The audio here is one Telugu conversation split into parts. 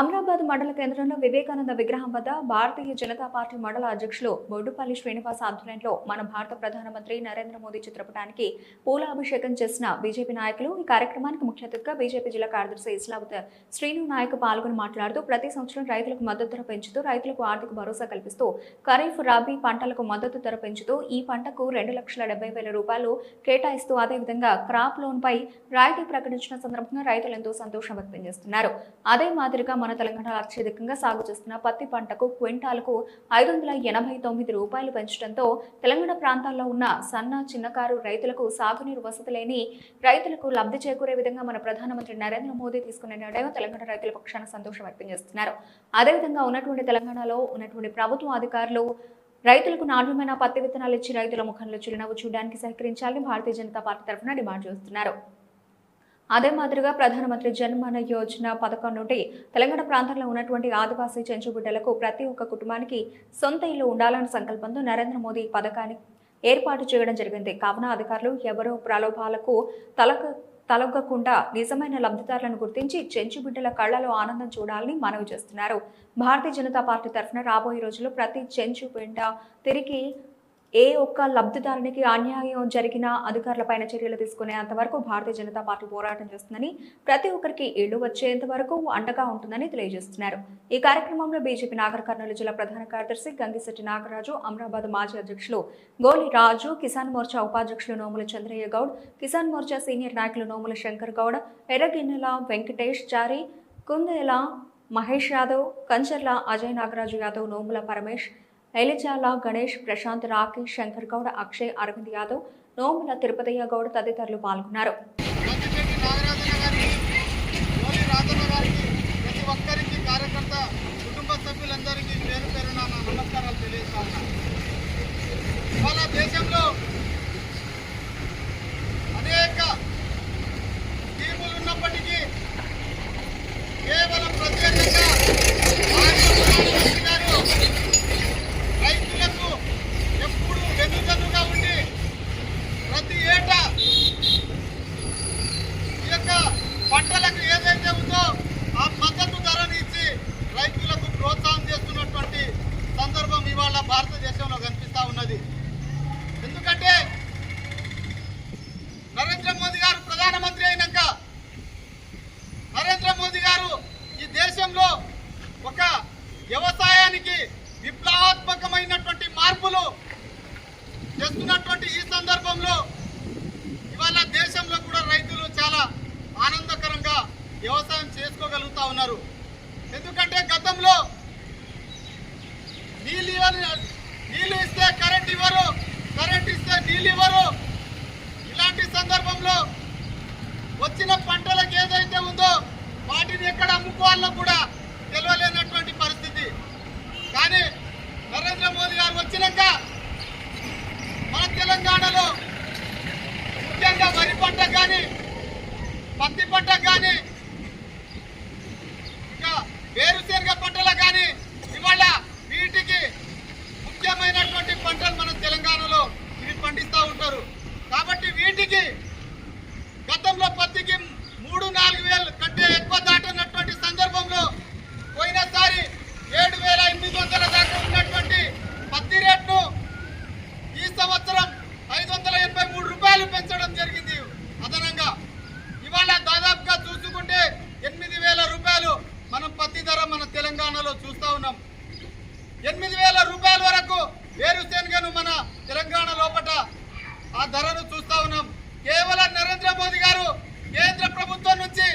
అమరాబాద్ మండల కేంద్రంలో వివేకానంద విగ్రహం వద్ద భారతీయ జనతా పార్టీ మండల అధ్యక్షులు బొడ్డుపల్లి శ్రీనివాస్ ఆధ్వర్యంలో మన భారత ప్రధానమంత్రి నరేంద్ర మోదీ చిత్రపటానికి పూలాభిషేకం చేసిన బీజేపీ నాయకులు ఈ కార్యక్రమానికి ముఖ్య అతిథిగా బీజేపీ జిల్లా కార్యదర్శి ఇస్లావత్ శ్రీను నాయక్ పాల్గొని మాట్లాడుతూ ప్రతి సంవత్సరం రైతులకు మద్దతు ధర పెంచుతూ రైతులకు ఆర్థిక భరోసా కల్పిస్తూ ఖరీఫ్ రబీ పంటలకు మద్దతు ధర పెంచుతూ ఈ పంటకు రెండు లక్షల డెబ్బై వేల రూపాయలు కేటాయిస్తూ అదేవిధంగా క్రాప్ లోన్ పై రాయితీ ప్రకటించిన సందర్భంగా రైతులు ఎంతో సంతోషం వ్యక్తం చేస్తున్నారు. అదే మాదిరిగా మన తెలంగాణలో అత్యధికంగా సాగు చేస్తున్న పత్తి పంటకు క్వింటాలకు ఐదు వందల ఎనభై తొమ్మిది రూపాయలు పెంచడంతో తెలంగాణ ప్రాంతాల్లో ఉన్న సన్న చిన్నకారు రైతులకు సాగునీరు వసతి లేని రైతులకు లబ్ధి చేకూరే విధంగా మన ప్రధానమంత్రి నరేంద్ర మోదీ తీసుకున్న నిర్ణయం తెలంగాణ రైతుల పక్షాన సంతోషం వ్యక్తం చేస్తున్నారు. అదేవిధంగా ఉన్నటువంటి తెలంగాణలో ఉన్నటువంటి ప్రభుత్వ అధికారులు రైతులకు నాణ్యమైన పత్తి విత్తనాలు ఇచ్చి రైతుల ముఖంలో చిరునవ్వు చూడడానికి సహకరించాలని భారతీయ జనతా పార్టీ తరఫున డిమాండ్ చేస్తున్నారు. అదే మాదిరిగా ప్రధానమంత్రి జన్మన యోజన పథకం నుండి తెలంగాణ ప్రాంతంలో ఉన్నటువంటి ఆదివాసీ చెంచుబిడ్డలకు ప్రతి ఒక్క కుటుంబానికి సొంత ఇల్లు ఉండాలన్న సంకల్పంతో నరేంద్ర మోదీ పథకాన్ని ఏర్పాటు చేయడం జరిగింది. కావున అధికారులు ఎవరో ప్రలోభాలకు తలక తలొగ్గకుండా నిజమైన లబ్ధిదారులను గుర్తించి చెంచుబిడ్డల కళ్ళలో ఆనందం చూడాలని మనవి చేస్తున్నారు. భారతీయ జనతా పార్టీ తరఫున రాబోయే రోజుల్లో ప్రతి చెంచు బిడ్డ తిరిగి ఏ ఒక్క లబ్ధిదారునికి అన్యాయం జరిగినా అధికారులపైన చర్యలు తీసుకునేంత వరకు భారతీయ జనతా పార్టీ పోరాటం చేస్తుందని ప్రతి ఒక్కరికి ఇళ్ళు వచ్చేంత వరకు అండగా ఉంటుందని తెలియజేస్తున్నారు. ఈ కార్యక్రమంలో బీజేపీ నాగర్ కర్నూలు జిల్లా ప్రధాన కార్యదర్శి గంగిశెట్టి నాగరాజు అమరాబాద్ మాజీ అధ్యక్షులు గోలి రాజు కిసాన్ మోర్చా ఉపాధ్యక్షులు నోముల చంద్రయ్య గౌడ్ కిసాన్ మోర్చా సీనియర్ నాయకులు నోముల శంకర్ గౌడ్ ఎర్రగిన్నెల వెంకటేష్ చారి కుందేల మహేష్ యాదవ్ కంచర్ల అజయ్ నాగరాజు యాదవ్ నోముల పరమేష్ ఎలిజాల గణేష్ ప్రశాంత్ రాకేష్ శంకర్ గౌడ్ అక్షయ్ అరవింద్ యాదవ్ నోముల తిరుపతయ్య గౌడ్ తదితరులు పాల్గొన్నారు. గంగిశెట్టి నాగరాజన్న గారికి గోలి రాజన్న ప్రతి ఒక్కరికి కార్యకర్త కుటుంబ సభ్యులందరికీ పేరు పేరు నా నమస్కారాలు తెలియజేస్తా ఇవాళ దేశంలో అనేక స్కీములు ఉన్నప్పటికీ కేవలం ప్రత్యేకంగా భారత ప్రధానమంత్రి గారు రైతులకు ఎప్పుడు వెన్నుదన్నుగా ఉండి ప్రతి ఏటా ఈ యొక్క పంటలకు ఏదైతే ఉందో ఆ మద్దతు ధరని ఇచ్చి రైతులకు ప్రోత్సాహం చేస్తున్నటువంటి సందర్భం ఇవాళ భారతదేశంలో కనిపిస్తా ఉన్నది ఎందుకంటే నరేంద్ర మోదీ గారు ప్రధానమంత్రి అయినాక నరేంద్ర మోదీ గారు ఈ దేశంలో ఒక వ్యవసాయానికి విప్లవాత్మకమైనటువంటి మార్పులు చేస్తున్నటువంటి ఈ సందర్భంలో ఇవాళ దేశంలో కూడా రైతులు చాలా ఆనందకరంగా వ్యవసాయం చేసుకోగలుగుతా ఉన్నారు ఎందుకంటే గతంలో నీళ్ళు ఇస్తే కరెంట్ ఇవ్వరు కరెంట్ ఇస్తే నీళ్ళు ఇవ్వరు. ఇలాంటి సందర్భంలో వచ్చిన పంటలకు ఏదైతే ఉందో వాటిని ఎక్కడ అమ్ముకోవాలో కూడా తెలియలేనటువంటి పరిస్థితి కానీ నరేంద్ర మోదీ గారు వచ్చినాక మన తెలంగాణలో ముఖ్యంగా వరి పంట కానీ పత్తి పంట కానీ ఇంకా వేరుశనగ పంటలు కానీ ఇవాళ వీటికి ముఖ్యమైనటువంటి పంటలు మన తెలంగాణలో ఇవి పండిస్తూ ఉంటారు కాబట్టి వీటికి గతంలో పత్తికి మూడు నాలుగు వేలు కంటే ఎక్కువ దాటినటువంటి సందర్భంలో పోయినసారి ఏడు వేల ఎనిమిది వందల దాకా ఉన్నటువంటి పత్తి రేట్ను ఈ సంవత్సరం ఐదు వందల ఎనభై మూడు రూపాయలు పెంచడం జరిగింది అదనంగా ఇవాళ దాదాపుగా చూసుకుంటే ఎనిమిది వేల రూపాయలు మనం పత్తి ధర మన తెలంగాణలో చూస్తా ఉన్నాం. ఎనిమిది వేల రూపాయల వరకు వేరుశెనగను మన తెలంగాణ లోపట ఆ ధరను చూస్తా ఉన్నాం. కేవలం నరేంద్ర మోదీ గారు కేంద్ర ప్రభుత్వం నుంచి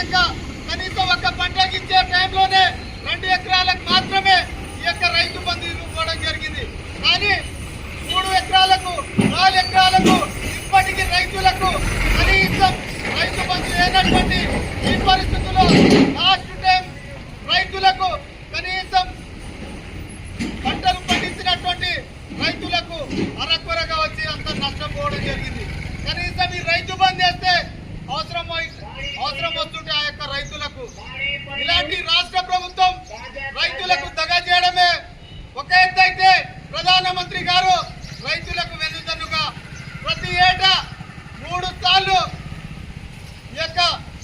వచ్చినాక కనీసం ఒక పంటకి ఇచ్చే టైంలోనే రెండు ఎకరాలకు మాత్రమే ఈ యొక్క రైతు బంధు ఇవ్వడం జరిగింది. కానీ మూడు ఎకరాలకు నాలుగు ఎకరాలకు ఇప్పటికీ రైతులకు కనీసం రైతు బంధు లేనటువంటి ఈ పరిస్థితుల్లో లాస్ట్ రైతులకు కనీసం పంటలు పండించినటువంటి రైతులకు అరకొరగా వచ్చి అంత నష్టపోవడం జరిగింది. కనీసం ఈ రైతు బంద్ చేస్తే అవసరమో అవసరం వస్తుంటే ఆ యొక్క రైతులకు. ఇలాంటి రాష్ట్ర ప్రభుత్వం రైతులకు దగా చేయడమే. ఒక ఎత్తైతే ప్రధానమంత్రి గారు రైతులకు వెన్నుదన్నుగా ప్రతి ఏటా మూడు సార్లు యొక్క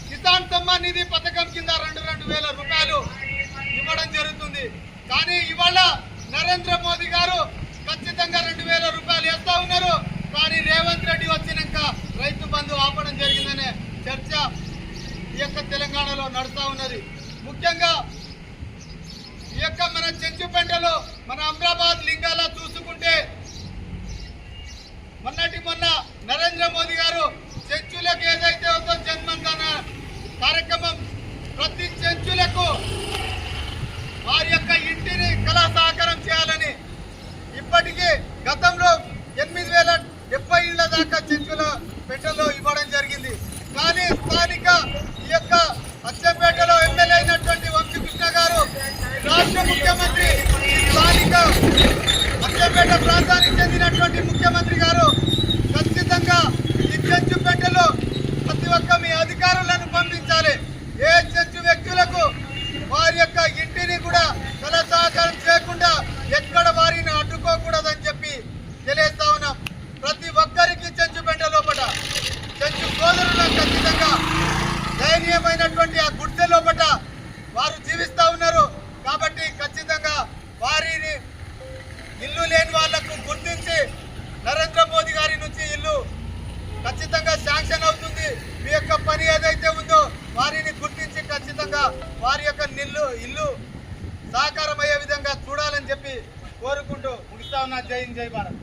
కిసాన్ సమ్మాన్ నిధి పథకం కింద రెండు రెండు వేల రూపాయలు ఇవ్వడం జరుగుతుంది. కానీ ఇవాళ నరేంద్ర మోదీ గారు ఖచ్చితంగా రెండు వేల రూపాయలు వేస్తా ఉన్నారు. కానీ రేవంత్ రెడ్డి వచ్చినాక రైతు బంధు ఆపడం జరిగిందనే చర్చ ఈ యొక్క తెలంగాణలో నడుస్తూ ఉన్నది. ముఖ్యంగా ఈ యొక్క మన చెంచుపెంటలో మన అమరాబాద్ లింగాల చూసుకుంటే మొన్నటి మొన్న నరేంద్ర మోదీ గారు చెంచులకు ఏదైతే ఉందో జన్మన్ కార్యక్రమం ప్రతి చెంచులకు వారి యొక్క ఇంటిని కళా సహకారం చేయాలని ఇప్పటికీ గతంలో ఎనిమిది వేల డెబ్బై ఇళ్ళ దాకా చెంచుల పెట్టెలో ఇవ్వడం జరిగింది కానీ స్థానిక ఈ యొక్క అచ్చంపేటలో ఎమ్మెల్యే అయినటువంటి వంశీకృష్ణ గారు రాష్ట్ర ముఖ్యమంత్రి ఈ స్థానిక అచ్చంపేట ప్రాంతానికి చెందినటువంటి ముఖ్యమంత్రి గారు ఖచ్చితంగా ఈ చెంచు పెట్టెలో ప్రతి ఒక్క మీ అధికారులను పంపించాలి. ఏ చెంచు వ్యక్తులకు వారి యొక్క ఇంటిని కూడా కళ సహకారం చేయకుండా ఎక్కడ వారిని అడ్డుకోకూడదని చెప్పి తెలియజేస్తా ఉన్నాం. ప్రతి ఒక్కరికి చెంచు పెంట లోపల చెంచు సోదరులకు ఖచ్చితంగా దయనీయమైనటువంటి ఆ గుడిసె లోపల వారు జీవిస్తారు ఉన్నారు కాబట్టి ఖచ్చితంగా వారిని ఇల్లు లేని వాళ్ళకు గుర్తించి నరేంద్ర మోదీ గారి నుంచి ఇల్లు ఖచ్చితంగా శాంక్షన్ అవుతుంది మీ యొక్క పని ఏదైతే ఉందో వారిని గుర్తించి ఖచ్చితంగా వారి ఇల్లు ఇల్లు సహకారం అయ్యే విధంగా చూడాలని చెప్పి కోరుకుంటూ ముగిస్తా ఉన్నా. జై జై భారత్.